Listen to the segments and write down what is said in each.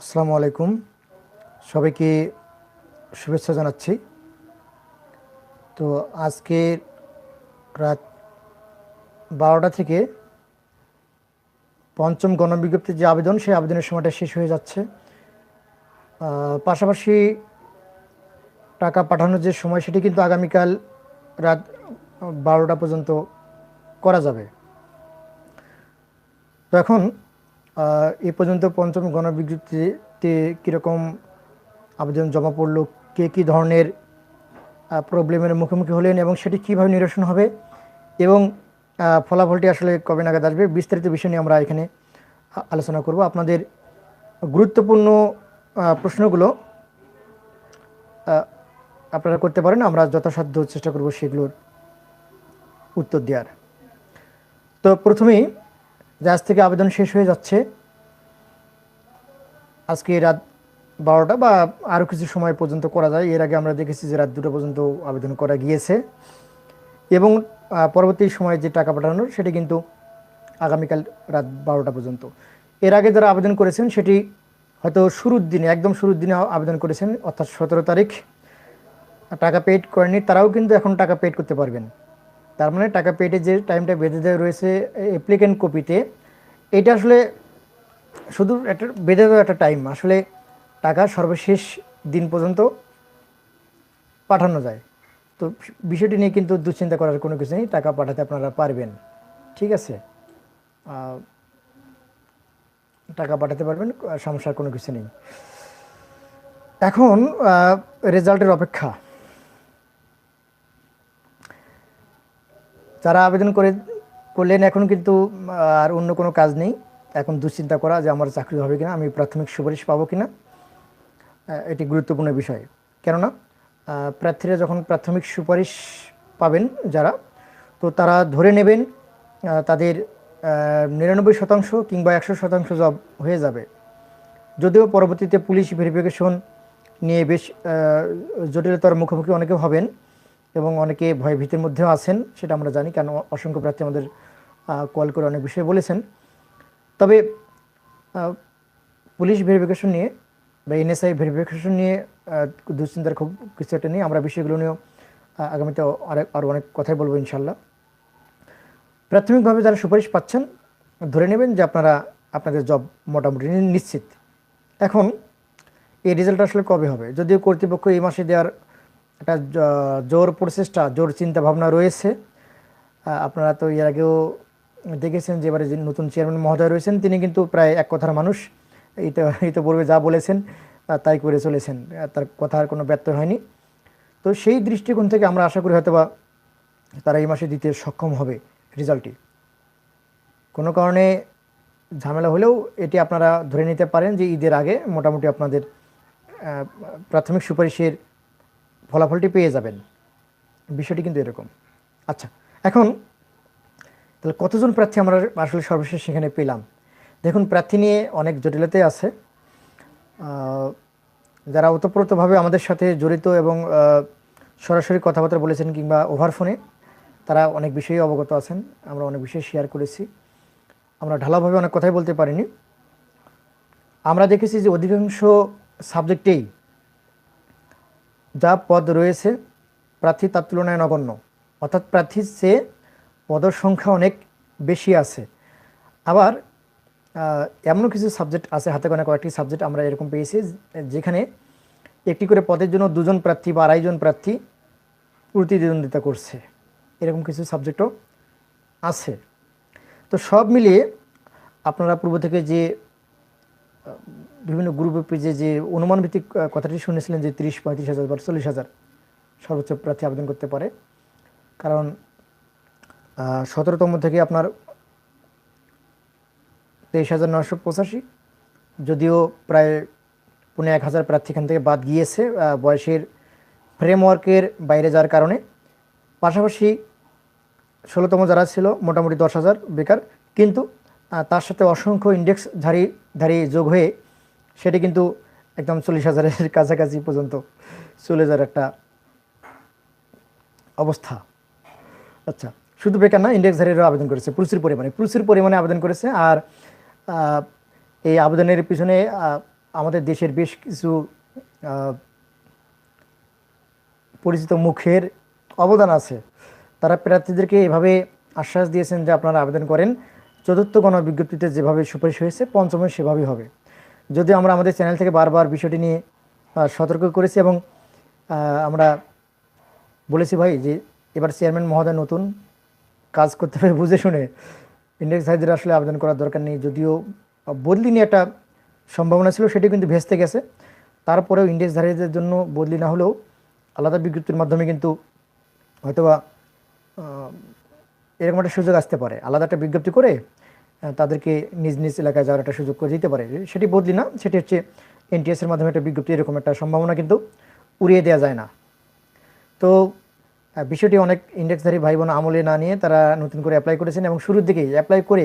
আসসালামু আলাইকুম। সবাইকে শুভেচ্ছা জানাচ্ছি। তো আজকে রাত বারোটা থেকে পঞ্চম গণবিজ্ঞপ্তির যে আবেদন, সেই আবেদনের সময়টা শেষ হয়ে যাচ্ছে। পাশাপাশি টাকা পাঠানোর যে সময়, সেটি কিন্তু আগামীকাল রাত বারোটা পর্যন্ত করা যাবে। তো এখন এই পর্যন্ত পঞ্চম গণবিজ্ঞপ্তিতে কীরকম আবেদন জমা পড়ল? কে কী ধরনের প্রবলেমের মুখোমুখি হলেন এবং সেটি কীভাবে নিরসন হবে? এবং ফলাফলটি আসলে কবে নাগাদ আসবে? বিস্তারিত বিষয় নিয়ে আমরা এখানে আলোচনা করব। আপনাদের গুরুত্বপূর্ণ প্রশ্নগুলো আপনারা করতে পারেন। আমরা যথাসাধ্য চেষ্টা করব সেগুলোর উত্তর দেওয়ার। তো প্রথমেই যে আজ থেকে আবেদন শেষ হয়ে যাচ্ছে। আজকে রাত বারোটা বা আরও কিছু সময় পর্যন্ত করা যায়। এর আগে আমরা দেখেছি যে রাত দুটো পর্যন্ত আবেদন করা গিয়েছে। এবং পরবর্তী সময়ে যে টাকা পাঠানোর সেটি কিন্তু আগামীকাল রাত বারোটা পর্যন্ত। এর আগে যারা আবেদন করেছেন সেটি হয়তো শুরুর দিনে, একদম শুরুর দিনে আবেদন করেছেন, অর্থাৎ সতেরো তারিখ। টাকা পেড করেনি তারাও কিন্তু এখন টাকা পেড করতে পারবেন। তার মানে টাকা পেডে যে টাইমটা বেঁধে দেওয়া রয়েছে অ্যাপ্লিকেন্ট কপিতে এটা আসলে শুধু একটা বেঁধে দেওয়া একটা টাইম আসলে টাকা সর্বশেষ দিন পর্যন্ত পাঠানো যায়। তো বিষয়টি নিয়ে কিন্তু দুশ্চিন্তা করার কোনো কিছু নেই, টাকা পাঠাতে আপনারা পারবেন, ঠিক আছে? টাকা পাঠাতে পারবেন, সমস্যার কোনো কিছু নেই। এখন রেজাল্টের অপেক্ষা। যারা আবেদন করে করলেন, এখন কিন্তু আর অন্য কোনো কাজ নেই। এখন দুশ্চিন্তা করা যে আমার চাকরি হবে কিনা, আমি প্রাথমিক সুপারিশ পাবো কিনা এটি গুরুত্বপূর্ণ বিষয়। কেননা প্রার্থীরা যখন প্রাথমিক সুপারিশ পাবেন যারা, তো তারা ধরে নেবেন তাদের নিরানব্বই শতাংশ কিংবা একশো শতাংশ জব হয়ে যাবে। যদিও পরবর্তীতে পুলিশ ভেরিফিকেশন নিয়ে বেশ জটিলতার মুখোমুখি অনেকে হবেন এবং অনেকে ভয় ভীতির মধ্যেও আছেন, সেটা আমরা জানি, কেন অসংখ্য প্রার্থী আমাদের কল করে অনেক বিষয়ে বলেছেন। তবে পুলিশ ভেরিফিকেশন নিয়ে বা এনএসআই ভেরিফিকেশন নিয়ে দুশ্চিন্তার খুব কিছু একটা নেই আমরা বিষয়গুলো নিয়েও আগামীতে আরেক আরও অনেক কথাই বলব ইনশাল্লাহ প্রাথমিকভাবে যারা সুপারিশ পাচ্ছেন, ধরে নেবেন যে আপনারা আপনাদের জব মোটামুটি নিশ্চিত। এখন, এই রেজাল্ট আসলে কবে হবে? যদিও কর্তৃপক্ষ এই মাসে দেওয়ার একটা জোর প্রচেষ্টা, জোর চিন্তা ভাবনা রয়েছে আপনারা তো এর আগেও দেখেছেন যে এবারে নতুন চেয়ারম্যান মহোদয় রয়েছেন, তিনি কিন্তু প্রায় এক কথার মানুষ। এই তো এই পূর্বে যা বলেছেন তাই করে চলেছেন। তার কথার কোনো ব্যর্থ হয়নি। তো সেই দৃষ্টিকোণ থেকে আমরা আশা করি হয়তো বা তারা এই মাসে দিতে সক্ষম হবে রেজাল্টটি। কোনো কারণে ঝামেলা হলেও এটি আপনারা ধরে নিতে পারেন যে ঈদের আগে মোটামুটি আপনাদের প্রাথমিক সুপারিশের ফলাফলটি পেয়ে যাবেন। বিষয়টি কিন্তু এরকম। আচ্ছা এখন তাহলে কতজন প্রার্থী আমরা আসলে সর্বশেষ সেখানে পেলাম? দেখুন, প্রার্থী নিয়ে অনেক জটিলতাই আছে। যারা ওতপ্রোতভাবে আমাদের সাথে জড়িত এবং সরাসরি কথাবার্তা বলেছেন কিংবা ওভার ফোনে তারা অনেক বিষয়ে অবগত আছেন। আমরা অনেক বিষয় শেয়ার করেছি। আমরা ঢালাভাবে অনেক কথাই বলতে পারিনি। আমরা দেখেছি যে অধিকাংশ সাবজেক্টেই যা পদ রয়েছে, প্রার্থী তার তুলনায় নগণ্য। অর্থাৎ প্রার্থীর চেয়ে পদের সংখ্যা অনেক বেশি আছে। আবার এমনও কিছু সাবজেক্ট আছে, হাতে গোনা কয়েকটি সাবজেক্ট আমরা এরকম পেয়েছি, যেখানে একটি করে পদের জন্য দুজন প্রার্থী বা আড়াইজন প্রার্থী প্রতিদ্বন্দ্বিতা করছে। এরকম কিছু সাবজেক্টও আছে। তো সব মিলিয়ে আপনারা পূর্ব থেকে যে বিভিন্ন গ্রুপে পেজে যে অনুমান ভিত্তিক কথাটি শুনেছিলেন যে তিরিশ, পঁয়ত্রিশ হাজার বা চল্লিশ হাজার সর্বোচ্চ প্রার্থী আবেদন করতে পারে। কারণ সতেরোতম থেকে আপনার তেইশ হাজার নশো পঁচাশি, যদিও প্রায় পনেরো এক হাজার প্রার্থী এখান থেকে বাদ গিয়েছে বয়সের ফ্রেমওয়ার্কের বাইরে যাওয়ার কারণে। পাশাপাশি ষোলোতম যারা ছিল, মোটামুটি দশ হাজার বেকার, কিন্তু তার সাথে অসংখ্য ইন্ডেক্স ধারী ধারী যোগ হয়ে সেটি কিন্তু একদম চল্লিশ হাজারের কাছাকাছি পর্যন্ত চলে যাওয়ার একটা অবস্থা। আচ্ছা শুধু বেকার না ইন্ডেক্স ইন্ডেক্সধারীরাও আবেদন করেছে, প্রচুর পরিমাণে প্রচুর পরিমাণে আবেদন করেছে। আর এই আবেদনের পিছনে আমাদের দেশের বেশ কিছু পরিচিত মুখের অবদান আছে। তারা প্রার্থীদেরকে এভাবে আশ্বাস দিয়েছেন যে আপনারা আবেদন করেন। চতুর্থ গণ বিজ্ঞপ্তিতে যেভাবে সুপারিশ হয়েছে, পঞ্চমে সেভাবেই হবে। যদিও আমরা আমাদের চ্যানেল থেকে বারবার বিষয়টি নিয়ে সতর্ক করেছি এবং আমরা বলেছি ভাই যে এবার চেয়ারম্যান মহোদয় নতুন কাজ করতে হবে বুঝে শুনে ইন্ডেক্স হাইদের আসলে আবেদন করার দরকার নেই। যদিও বদলি নিয়ে একটা সম্ভাবনা ছিল, সেটি কিন্তু ভেস্তে গেছে। তারপরেও ইন্ডেক্সধারীদের জন্য বদলি না হলেও আলাদা বিজ্ঞপ্তির মাধ্যমে কিন্তু হয়তোবা এরকম একটা সুযোগ আসতে পারে। আলাদা একটা বিজ্ঞপ্তি করে তাদেরকে নিজ নিজ এলাকায় যাওয়ার একটা সুযোগ করে দিতে পারে। সেটি বদলি না, সেটি হচ্ছে এনটিএসের মাধ্যমে একটা বিজ্ঞপ্তি, এরকম একটা সম্ভাবনা কিন্তু উড়িয়ে দেওয়া যায় না। তো বিষয়টি অনেক ইন্ডেক্সধারী ভাই বোন আমলে না নিয়ে তারা নতুন করে অ্যাপ্লাই করেছেন এবং শুরুর দিকেই অ্যাপ্লাই করে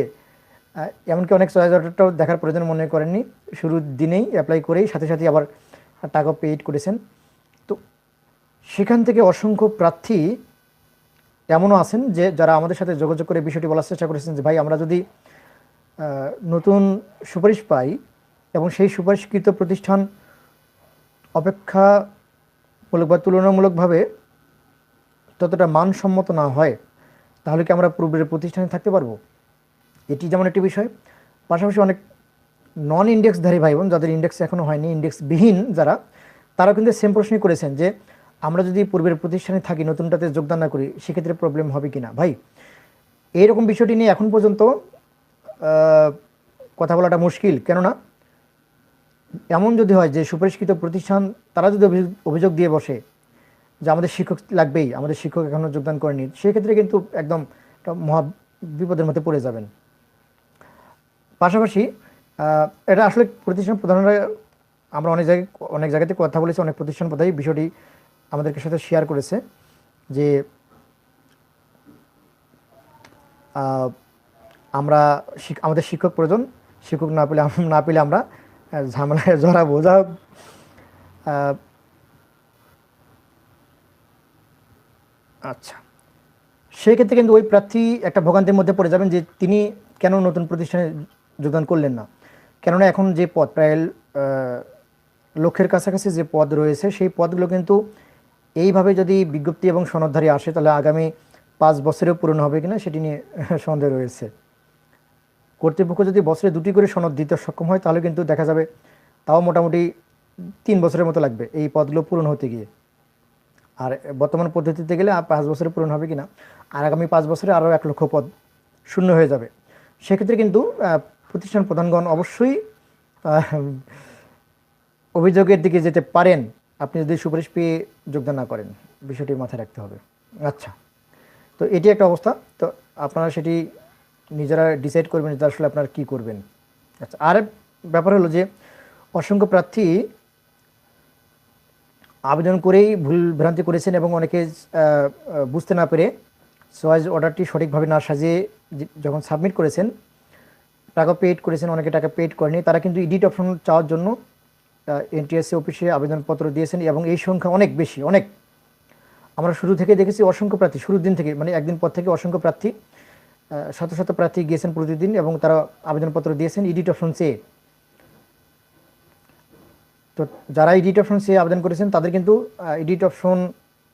এমনকি অনেক চয়েস অর্ডারটাও দেখার প্রয়োজন মনে করেননি। শুরুর দিনেই অ্যাপ্লাই করেই সাথে সাথে আবার টাকা পেইড করেছেন। তো, সেখান থেকে অসংখ্য প্রার্থী এমনও আছেন যে যারা আমাদের সাথে যোগাযোগ করে বিষয়টি বলার চেষ্টা করেছেন যে, ভাই, আমরা যদি নতুন সুপারিশ পাই এবং সেই সুপারিশকৃত প্রতিষ্ঠান অপেক্ষামূলক বা তুলনামূলকভাবে ততটা মানসম্মত না হয়, তাহলে কি আমরা পূর্বের প্রতিষ্ঠানে থাকতে পারব? এটি যেমন একটি বিষয়, পাশাপাশি অনেক নন ইন্ডেক্সধারী ভাই বোন, যাদের ইন্ডেক্স এখনও হয়নি ইন্ডেক্সবিহীন যারা তারা কিন্তু সেম প্রশ্নই করেছেন যে আমরা যদি পূর্বের প্রতিষ্ঠানে থাকি, নতুনটাতে যোগদান না করি, সেক্ষেত্রে প্রবলেম হবে কি না ভাই, এইরকম বিষয়টি নিয়ে এখন পর্যন্ত কথা বলাটা মুশকিল। কেননা, এমন যদি হয় যে সুপারিশকৃত প্রতিষ্ঠান, তারা যদি অভিযোগ দিয়ে বসে যে আমাদের শিক্ষক লাগবেই, আমাদের শিক্ষক এখনও যোগদান করেনি, সেক্ষেত্রে কিন্তু একদম মহা বিপদের মধ্যে পড়ে যাবেন। পাশাপাশি এটা আসলে প্রতিষ্ঠান প্রধানরা, আমরা অনেক জায়গায়, অনেক জায়গাতে কথা বলেছি, অনেক প্রতিষ্ঠান প্রধানই বিষয়টি আমাদেরকে সাথে শেয়ার করেছে যে আমরা আমাদের শিক্ষক প্রয়োজন শিক্ষক না পেলে না পেলে আমরা ঝামেলায় জড়া বোঝা আচ্ছা। সেক্ষেত্রে কিন্তু ওই প্রার্থী একটা ভোগান্তির মধ্যে পড়ে যাবেন যে তিনি কেন নতুন প্রতিষ্ঠানে যোগদান করলেন না। কেননা এখন যে পদ প্রায় আহ, লক্ষের কাছাকাছি যে পদ রয়েছে সেই পদগুলো কিন্তু এইভাবে যদি বিজ্ঞপ্তি এবং সনদধারী আসে, তাহলে আগামী পাঁচ বছরেও পূরণ হবে কিনা সেটি নিয়ে সন্দেহ রয়েছে। কর্তৃপক্ষ যদি বছরে দুটি করে সনদ দিতে সক্ষম হয়, তাহলে কিন্তু দেখা যাবে তাও মোটামুটি তিন বছরের মতো লাগবে এই পদগুলো পূরণ হতে গিয়ে। আর বর্তমান পদ্ধতিতে গেলে পাঁচ বছরে পূরণ হবে কিনা, আর আগামী পাঁচ বছরে আরও এক লক্ষ পদ শূন্য হয়ে যাবে। সেক্ষেত্রে কিন্তু প্রতিষ্ঠান প্রধানগণ অবশ্যই অভিযোগের দিকে যেতে পারেন। আপনি যদি সুপারিশ পেয়ে যোগদান না করেন, বিষয়টি মাথায় রাখতে হবে। আচ্ছা তো এটি একটা অবস্থা। তো আপনারা সেটি নিজেরা ডিসাইড করবেন যে আসলে আপনারা কী করবেন। আচ্ছা আর ব্যাপার হলো যে অসংখ্য প্রার্থী আবেদন করেই ভুল ভ্রান্তি করেছেন এবং অনেকে বুঝতে না পেরে চয়েস অর্ডারটি সঠিকভাবে না সাজিয়ে যখন সাবমিট করেছেন, টাকা পেড করেছেন, অনেকে টাকা পেড করেনি তারা কিন্তু এডিট অপশন চাওয়ার জন্য এনটিএসসি অফিসে আবেদনপত্র দিয়েছেন এবং এই সংখ্যা অনেক বেশি, অনেক। আমরা শুরু থেকে দেখেছি অসংখ্য প্রার্থী, শুরুর দিন থেকে মানে একদিন পর থেকে অসংখ্য প্রার্থী শত শত প্রার্থী গিয়েছেন প্রতিদিন এবং তারা আবেদনপত্র দিয়েছেন এডিট অপশন চেয়ে তো যারা এডিট অপশন চেয়ে আবেদন করেছেন, তাদের কিন্তু এডিট অপশন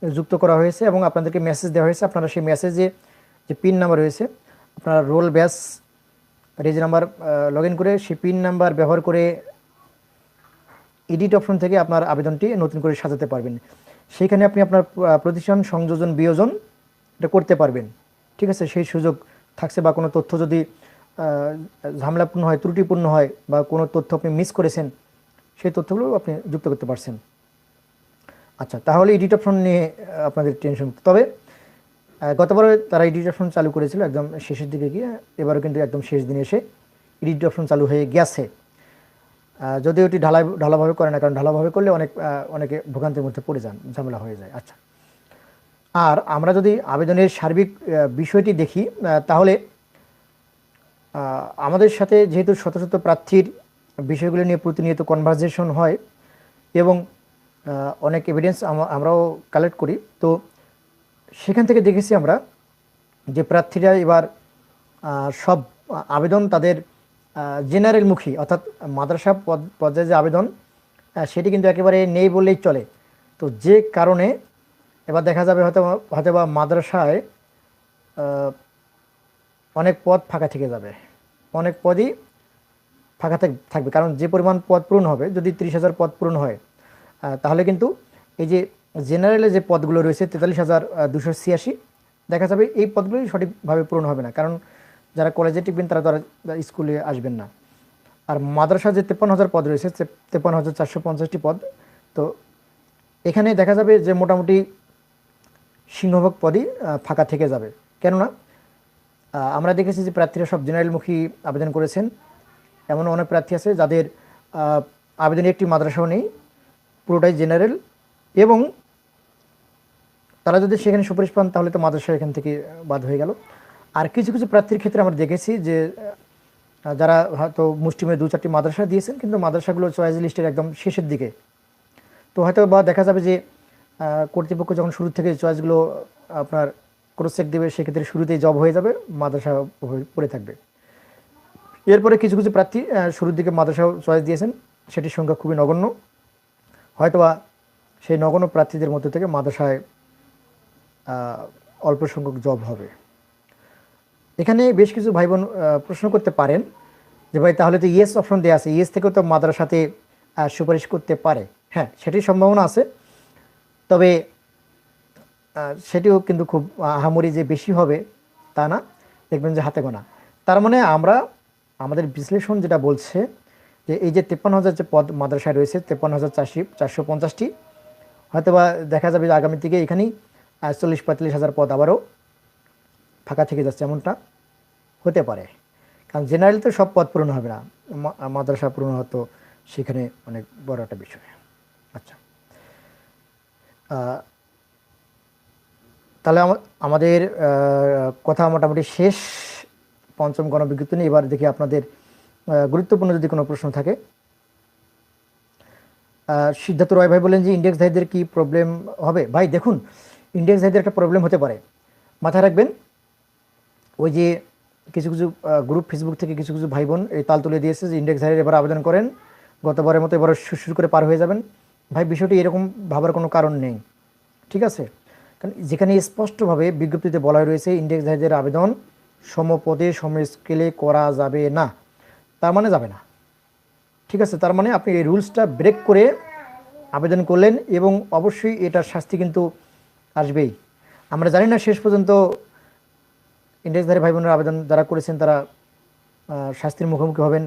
যুক্ত করা হয়েছে এবং আপনাদেরকে মেসেজ দেওয়া হয়েছে। আপনারা সেই মেসেজে যে পিন নাম্বার রয়েছে, আপনারা রোল ব্যাস রেজ নাম্বার লগ করে সেই পিন নাম্বার ব্যবহার করে এডিট অপশন থেকে আপনার আবেদনটি নতুন করে সাজাতে পারবেন। সেইখানে আপনি আপনার প্রতিষ্ঠান, সংযোজন, বিয়োজন এটা করতে পারবেন। ঠিক আছে? সেই সুযোগ থাকছে বা কোনো তথ্য যদি ঝামেলাপূর্ণ হয়, ত্রুটিপূর্ণ হয় বা কোনো তথ্য আপনি মিস করেছেন, সেই তথ্যগুলো আপনি যুক্ত করতে পারছেন। আচ্ছা তাহলে এডিট অপশন নিয়ে আপনাদের টেনশন তবে গতবারে তারা এডিট অপশন চালু করেছিল, একদম শেষের দিকে গিয়ে, এবারও কিন্তু একদম শেষ দিনে এসে এডিট অপশন চালু হয়ে গেছে। আহ, যদিও এটি ঢালাই ঢালাভাবে করে না কারণ ঢালাভাবে করলে অনেক অনেকে ভোগান্তির মধ্যে পড়ে যান ঝামেলা হয়ে যায়। আচ্ছা। আর আমরা যদি আবেদনের সার্বিক বিষয়টি দেখি তাহলে আমাদের সাথে যেহেতু শত শত প্রার্থীর বিষয়গুলো নিয়ে প্রতিনিয়ত কনভারজেশন হয় এবং অনেক এভিডেন্স আমরাও কালেক্ট করি তো সেখান থেকে দেখেছি আমরা যে প্রার্থীরা এবার সব আবেদন তাদের জেনারেলমুখী অর্থাৎ মাদ্রাসা পর্যায়ে যে আবেদন সেটি কিন্তু একেবারে নেই বললেই চলে। তো যে কারণে এবার দেখা যাবে হয়তো হয়তো বা মাদ্রাসায় অনেক পদ ফাঁকা থেকে যাবে। অনেক পদই ফাঁকা থাক- থাকবে। কারণ যে পরিমাণ পদ পূরণ হবে, যদি তিরিশ হাজার পদ পূরণ হয় তাহলে কিন্তু এই যে জেনারেলে যে পদগুলো রয়েছে তেতাল্লিশ হাজার দুশো ছিয়াশি, দেখা যাবে এই পদগুলোই সঠিকভাবে পূরণ হবে না। কারণ যারা কলেজে টিকবেন তারা তারা স্কুলে আসবেন না। আর মাদ্রাসা যে তেপ্পান্ন হাজার পদ রয়েছে তেপ্পান্ন হাজার চারশো পঞ্চাশটি পদ, তো এখানে দেখা যাবে যে মোটামুটি সিংহভাগ পদই ফাঁকা থেকে যাবে। কেননা আমরা দেখেছি যে প্রার্থীরা সব জেনারেলমুখী আবেদন করেছেন। এমন অনেক প্রার্থী আছে যাদের আবেদনে একটি মাদ্রাসাও নেই, পুরোটাই জেনারেল এবং তারা যদি সেখানে সুপারিশ পান, তাহলে তো মাদ্রাসা এখান থেকে বাদ হয়ে গেল। আর কিছু কিছু প্রার্থীর ক্ষেত্রে আমরা দেখেছি যে যারা হয়তো মুষ্টিমে দু চারটি মাদ্রাসা দিয়েছেন, কিন্তু মাদ্রাসাগুলো চয়েস লিস্টের একদম শেষের দিকে। তো হয়তো বা দেখা যাবে যে কর্তৃপক্ষ যখন শুরু থেকে চয়েসগুলো আপনার ক্রস চেক দেবে, সেক্ষেত্রে শুরুতেই জব হয়ে যাবে, মাদ্রাসা পড়ে থাকবে। এরপরে কিছু কিছু প্রার্থী শুরুর দিকে মাদ্রাসা চয়েস দিয়েছেন, সেটির সংখ্যা খুবই নগণ্য। হয়তোবা সেই নগণ্য প্রার্থীদের মধ্যে থেকে মাদ্রাসায় অল্প সংখ্যক জব হবে। এখানে বেশ কিছু ভাই বোন প্রশ্ন করতে পারেন যে ভাই তাহলে তো ইয়েস অপশন দেওয়া আছে। ইয়েস থেকেও তো মাদ্রাসাতে সুপারিশ করতে পারে। হ্যাঁ সেটির সম্ভাবনা আছে। তবে সেটিও কিন্তু খুব আহামরি যে বেশি হবে তা না, দেখবেন যে হাতে গোনা। তার মানে আমরা, আমাদের বিশ্লেষণ যেটা বলছে যে এই যে তেপ্পান্ন হাজার যে পদ মাদ্রাসায় রয়েছে, তেপ্পান্ন হাজার চারশি, চারশো পঞ্চাশটি হয়তো বা দেখা যাবে যে আগামী থেকে এখানেই চল্লিশ পঁয়তাল্লিশ হাজার পদ আবারও ফাঁকা থেকে যাচ্ছে এমনটা। হতে পারে। কারণ জেনারেল তো সব পদ পূরণ হবে না। মাদ্রাসা পূরণ হতো সেখানে অনেক বড় একটা বিষয়। আচ্ছা। তাহলে আমাদের কথা মোটামুটি শেষ। পঞ্চম গণবিজ্ঞপ্তি নিয়ে এবার দেখি আপনাদের গুরুত্বপূর্ণ যদি কোনো প্রশ্ন থাকে। সিদ্ধার্থ রয় ভাই বলেন যে ইন্ডেক্সধারীদের কি প্রবলেম হবে? ভাই দেখুন ইন্ডেক্সধারীদের একটা প্রবলেম হতে পারে। মাথায় রাখবেন, ওই যে কিছু কিছু গ্রুপ ফেসবুক থেকে কিছু কিছু ভাই বোন এই তাল তুলে দিয়েছে যে ইন্ডেক্সধারীর এবার আবেদন করেন। গতবারের মতো এবার সুর করে পার হয়ে যাবেন। ভাই, বিষয়টি এরকম ভাবার কোনো কারণ নেই। ঠিক আছে? কারণ যেখানে স্পষ্টভাবে বিজ্ঞপ্তিতে বলা রয়েছে ইন্ডেক্স ইন্ডেক্সধারীদের আবেদন সমপদে সম স্কেলে করা যাবে না। তার মানে যাবে না। ঠিক আছে? তার মানে আপনি এই রুলসটা ব্রেক করে আবেদন করলেন এবং অবশ্যই এটার শাস্তি কিন্তু আসবেই। আমরা জানি না শেষ পর্যন্ত ইন্ডেক্সধারী ভাই বোনের আবেদন যারা করেছেন তারা শাস্তির মুখোমুখি হবেন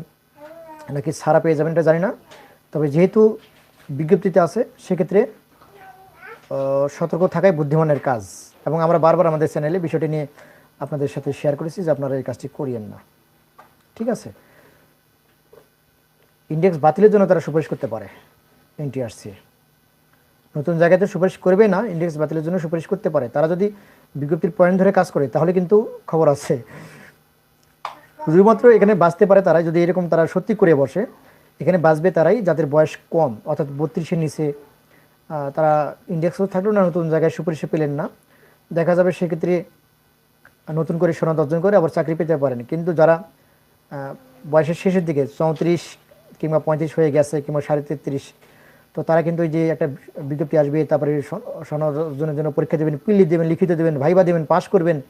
নাকি ছাড়া পেয়ে যাবেন এটা জানি না। তবে যেহেতু বিজ্ঞপ্তিতে আছে, সেক্ষেত্রে সতর্ক থাকাই বুদ্ধিমানের কাজ। এবং আমরা বারবার আমাদের চ্যানেলে বিষয়টি নিয়ে আপনাদের সাথে শেয়ার করেছি যে আপনারা এই কাজটি করিয়েন না। ঠিক আছে? ইন্ডেক্স বাতিলের জন্য তারা সুপারিশ করতে পারে এনটিআরসি। নতুন জায়গাতে সুপারিশ করবে না ইন্ডেক্স বাতিলের জন্য সুপারিশ করতে পারে। তারা যদি বিজ্ঞপ্তির পয়েন্ট ধরে কাজ করে, তাহলে কিন্তু খবর আছে। শুধুমাত্র এখানে বাঁচতে পারে তারাই, যদি এরকম তারা সত্যি করে বসে, এখানে বাঁচবে তারাই যাদের বয়স কম, অর্থাৎ বত্রিশের নিচে। তারা ইন্ডেক্সও থাকলেও না, নতুন জায়গায় সুপারিশে পেলেন না। দেখা যাবে সেক্ষেত্রে নতুন করে সনদ অর্জন করে আবার চাকরি পেতে পারেন। কিন্তু যারা বয়সের শেষের দিকে, চৌত্রিশ কিংবা পঁয়ত্রিশ হয়ে গেছে কিংবা সাড়ে তেত্রিশ তো তারা কিন্তু যে একটা বিজ্ঞপ্তি আসবে, তারপরে সন- সনদ অর্জনের জন্য পরীক্ষা দেবেন পিলি দেবেন, লিখিত দেবেন, ভাইবা দেবেন, পাশ করবেন,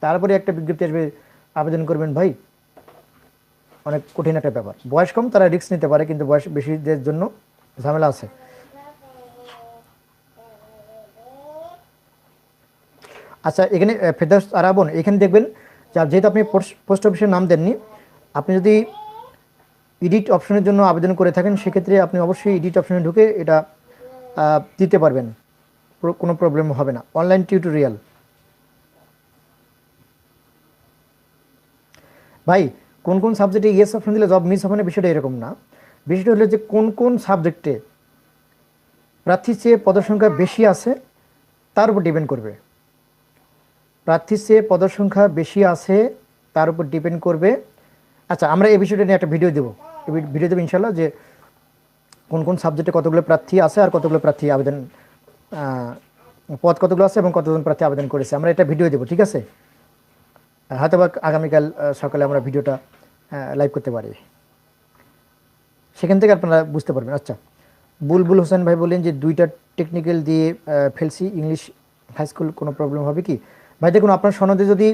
তারপরে একটা বিজ্ঞপ্তি আসবে, আবেদন করবেন, ভাই। অনেক কঠিন একটা ব্যাপার। বয়স কম, তারা রিস্ক নিতে পারে, কিন্তু বয়স বেশিদের জন্য ঝামেলা আছে। আচ্ছা এখানে ফেরদাউস আরাবন, এখানে দেখবেন যেহেতু আপনি পোস্ট অফিসের নাম দেননি, আপনি যদি এডিট অপশনের জন্য আবেদন করে থাকেন, সেক্ষেত্রে আপনি অবশ্যই এডিট অপশনে ঢুকে এটা দিতে পারবেন। কোনো প্রবলেম হবে না। অনলাইন টিউটোরিয়াল ভাই, কোন কোন সাবজেক্টে ইয়েস অপশন দিলে জব মিস হবে না, বিষয়টা এরকম না। বিষয়টা হলো যে কোন কোন সাবজেক্টে প্রার্থীর চেয়ে পদসংখ্যা বেশি আছে, তার উপর ডিপেন্ড করবে। প্রার্থীর চেয়ে পদসংখ্যা বেশি আছে, তার উপর ডিপেন্ড করবে। আচ্ছা আমরা এই বিষয়টা নিয়ে একটা ভিডিও দেবো। ভিডিও দেবে ইনশাল্লাহ যে কোন কোন সাবজেক্টে কতগুলো প্রার্থী আছে আর কতগুলো প্রার্থী আবেদন পদ কতগুলো আছে এবং কতজন প্রার্থী আবেদন করেছে। আমরা এটা ভিডিও দেবো, ঠিক আছে? হয়তো বা আগামীকাল সকালে আমরা ভিডিওটা লাইভ করতে পারি। সেখান থেকে আপনারা বুঝতে পারবেন। আচ্ছা বুলবুল হোসেন ভাই বললেন যে দুইটা টেকনিক্যাল দিয়ে ফেলছি ইংলিশ হাই স্কুল কোনো প্রবলেম হবে কি? ভাই দেখুন, আপনার সনদে যদি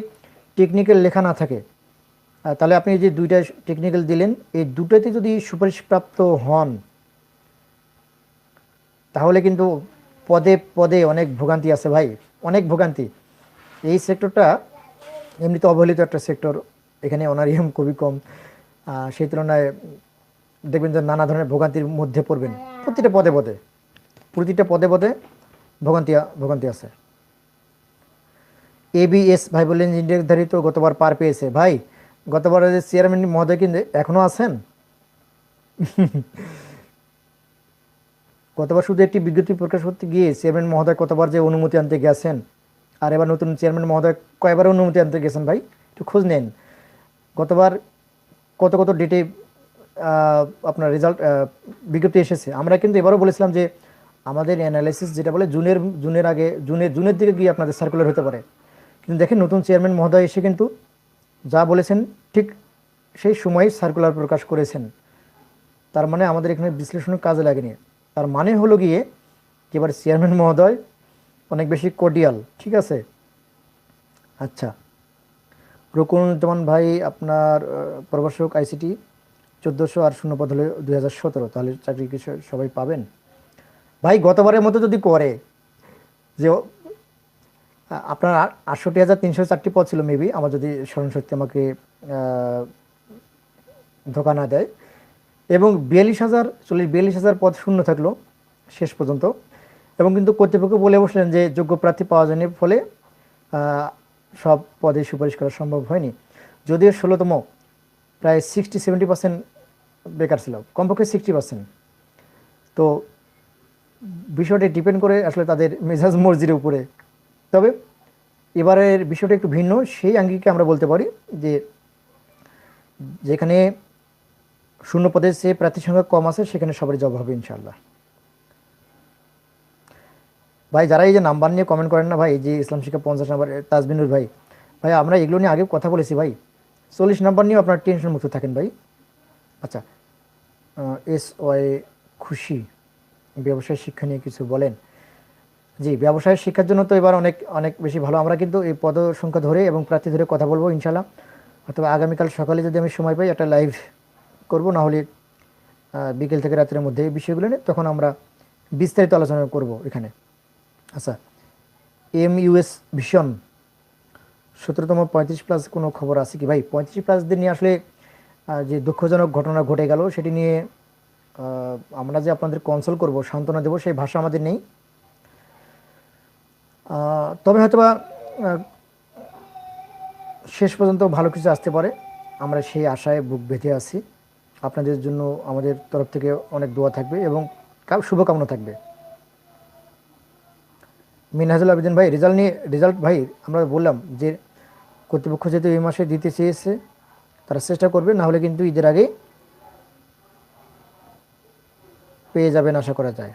টেকনিক্যাল লেখা না থাকে তাহলে আপনি যে দুইটা টেকনিক্যাল দিলেন, এই দুটাতে যদি সুপারিশপ্রাপ্ত হন, তাহলে কিন্তু পদে পদে অনেক ভোগান্তি আছে ভাই, অনেক ভোগান্তি। এই সেক্টরটা এমনিতে অবহেলিত একটা সেক্টর এখানে অনারিয়াম খুবই কম সেই তুলনায় দেখবেন যে নানা ধরনের ভোগান্তির মধ্যে পড়বেন, প্রতিটা পদে পদে, প্রতিটা পদে পদে ভোগান্তি ভোগান্তি আছে। এবিএস ভাই বললেন নির্ধারিত গতবার পার পেয়েছে, ভাই গতবার যে চেয়ারম্যান মহোদয় কিন্তু এখনও আছেন? গতবার শুধু একটি বিজ্ঞপ্তি প্রকাশ করতে গিয়ে চেয়ারম্যান মহোদয় কতবার যে অনুমতি আনতে গেছেন, আর এবার নতুন চেয়ারম্যান মহোদয় কয়বার অনুমতি আনতে গেছেন ভাই? একটু খোঁজ নেন। গতবার কত কত ডেটে আপনার রেজাল্ট বিজ্ঞপ্তি এসেছে। আমরা কিন্তু এবারও বলেছিলাম যে আমাদের অ্যানালাইসিস যেটা বলে জুনের জুনের আগে, জুনের জুনের দিকে গিয়ে আপনাদের সার্কুলার হতে পারে। কিন্তু দেখেন নতুন চেয়ারম্যান মহোদয় এসে কিন্তু যা বলেছেন ঠিক সেই সময় সার্কুলার প্রকাশ করেছেন। তার মানে আমাদের এখানে বিশ্লেষণের কাজে লাগেনি। তার মানে হলো গিয়ে এবার চেয়ারম্যান মহোদয় অনেক বেশি কর্ডিয়াল ঠিক আছে? আচ্ছা। রকুনুজ্জামান ভাই, আপনার প্রভাষক আইসিটি চোদ্দোশো আর শূন্য পদ হলে দুই হাজার সতেরো, তাহলে চাকরি সবাই পাবেন? ভাই, গতবারের মতো যদি করে যে আপনার আটষট্টি হাজার তিনশো চারটি পদ ছিল মেবি আমার যদি স্মরণ শক্তি আমাকে ধোকা না দেয়। এবং বিয়াল্লিশ হাজার, চল্লিশ, বিয়াল্লিশ হাজার পদ শূন্য থাকল শেষ পর্যন্ত। এবং কিন্তু কর্তৃপক্ষ বলে বসলেন যে, যোগ্য প্রার্থী পাওয়া যায়নি, ফলে সব পদে সুপারিশ করা সম্ভব হয়নি। যদিও ষোলোতম প্রায় সিক্সটি সেভেন্টি পার্সেন্ট বেকার ছিল, কমপক্ষে সিক্সটি পার্সেন্ট তো, বিষয়টি ডিপেন্ড করে আসলে তাদের মেজাজ মর্জির উপরে তবে এবারের বিষয়টা একটু ভিন্ন, সেই আঙ্গিকে আমরা বলতে পারি যে যেখানে শূন্য পদের চেয়ে প্রার্থী সংখ্যা কম আছে, সেখানে সবারই জব হবে ইনশাল্লাহ ভাই, যারা এই যে নাম্বার নিয়ে কমেন্ট করেন না ভাই যে ইসলাম শিক্ষা পঞ্চাশ নাম্বার তাজবিনুর ভাই ভাই, আমরা এগুলো নিয়ে আগে কথা বলেছি ভাই। চল্লিশ নাম্বার নিয়েও আপনার টেনশন মুক্ত থাকেন ভাই। আচ্ছা এস ওয়াই খুশি, ব্যবসায় শিক্ষা নিয়ে কিছু বলেন। জি ব্যবসায় শিক্ষার জন্য তো এবার অনেক অনেক বেশি ভালো। আমরা কিন্তু এই পদ সংখ্যা ধরে এবং প্রার্থী ধরে কথা বলব ইনশাল্লাহ অথবা আগামীকাল সকালে যদি আমি সময় পাই, একটা লাইভ করব, না হলে বিকেল থেকে রাতের মধ্যে এই বিষয়গুলো নিয়ে, তখন আমরা বিস্তারিত আলোচনা করব এখানে। আচ্ছা এম ইউএস ভিশন, সতেরোতম পঁয়ত্রিশ প্লাস কোনো খবর আছে কি? ভাই, পঁয়ত্রিশ প্লাসদের নিয়ে আসলে যে দুঃখজনক ঘটনা ঘটে গেল, সেটি নিয়ে আমরা যে আপনাদের কনসোল করব, সান্ত্বনা দেবো, সেই ভাষা আমাদের নেই। তবে হয়তোবা শেষ পর্যন্ত ভালো কিছু আসতে পারে। আমরা সেই আশায় বুক বেঁধে আছি। আপনাদের জন্য আমাদের তরফ থেকে অনেক দোয়া থাকবে এবং শুভকামনা থাকবে। মিনহাজুল আবেদিন ভাই, রেজাল্ট নিয়ে, রেজাল্ট ভাই, আমরা বললাম যে কর্তৃপক্ষ যেহেতু এই মাসে দিতে চেয়েছে, তারা চেষ্টা করবে, না হলে কিন্তু ঈদের আগে পেয়ে যাবেন আশা করা যায়।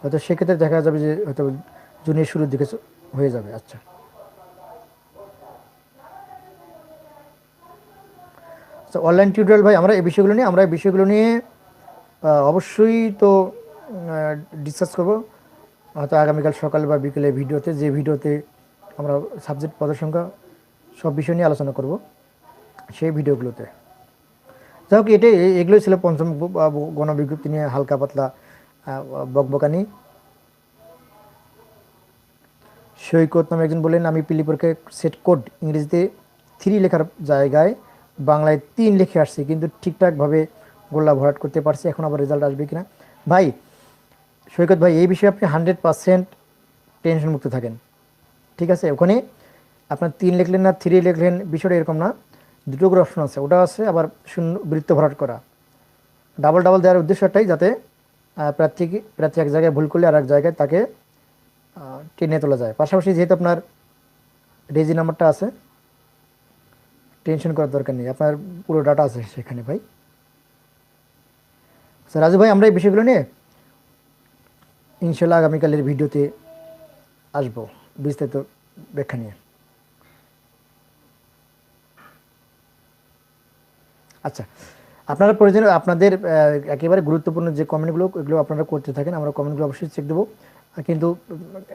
হয়তো সেক্ষেত্রে দেখা যাবে যে হয়তো জুনের শুরুর দিকে হয়ে যাবে আচ্ছা। আচ্ছা অনলাইন টিউটোরিয়াল ভাই, আমরা এই বিষয়গুলো নিয়ে, আমরা এই বিষয়গুলো নিয়ে অবশ্যই তো ডিসকাস করব। হয়তো আগামীকাল সকাল বা বিকেলে ভিডিওতে, যে ভিডিওতে আমরা সাবজেক্ট পদের সংখ্যা সব বিষয় নিয়ে আলোচনা করব, সেই ভিডিওগুলোতে। যাই হোক, এটাই এগুলোই ছিল পঞ্চম গণবিজ্ঞপ্তি নিয়ে হালকা পাতলা বকবকানি। সৈকত নামে একজন বললেন, আমি পিলি পরীক্ষায় সেট কোড ইংরেজিতে থ্রি লেখার জায়গায় বাংলায় তিন লিখে আসছি, কিন্তু ঠিকঠাকভাবে গোল্লা ভরাট করতে পারছি, এখন আবার রেজাল্ট আসবে কিনা? ভাই, সৈকত ভাই, এই বিষয়ে আপনি হান্ড্রেড পারসেন্ট টেনশন মুক্ত থাকেন। ঠিক আছে, ওখানে আপনার তিন লিখলেন না থ্রি লিখলেন, বিষয়টা এরকম না। দুটো করে অপশন আছে, ওটা আছে, আবার শূন্য, বৃত্ত ভরাট করা। ডাবল ডাবল দেওয়ার উদ্দেশ্য একটাই, যাতে প্রার্থী প্রার্থী এক জায়গায় ভুল করলে আর এক জায়গায় তাকে টেনে তোলা যায়। পাশাপাশি যেহেতু আপনার রেজি নাম্বারটা আছে টেনশন করার দরকার নেই। আপনার পুরো ডাটা আছে সেখানে ভাই। আচ্ছা রাজু ভাই, আমরা এই বিষয়গুলো নিয়ে ইনশাল্লাহ আগামীকালের ভিডিওতে আসব বিস্তারিত ব্যাখ্যা নিয়ে। আচ্ছা আপনারা প্রয়োজনে আপনাদের একেবারে গুরুত্বপূর্ণ যে কমেন্টগুলো এগুলো আপনারা করতে থাকেন, আমরা কমেন্টগুলো অবশ্যই চেক দেবো। কিন্তু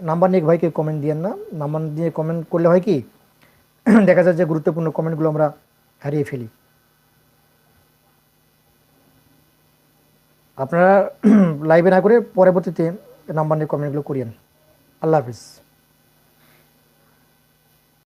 নাম্বার নিয়ে ভাইকে কমেন্ট দিয়েন না। নাম্বার দিয়ে কমেন্ট করলে হয় কি, দেখা যায় যে গুরুত্বপূর্ণ কমেন্টগুলো আমরা হারিয়ে ফেলি। আপনারা লাইভে না করে পরবর্তীতে নাম্বার নিয়ে কমেন্টগুলো করিয়েন। আল্লাহ হাফিজ।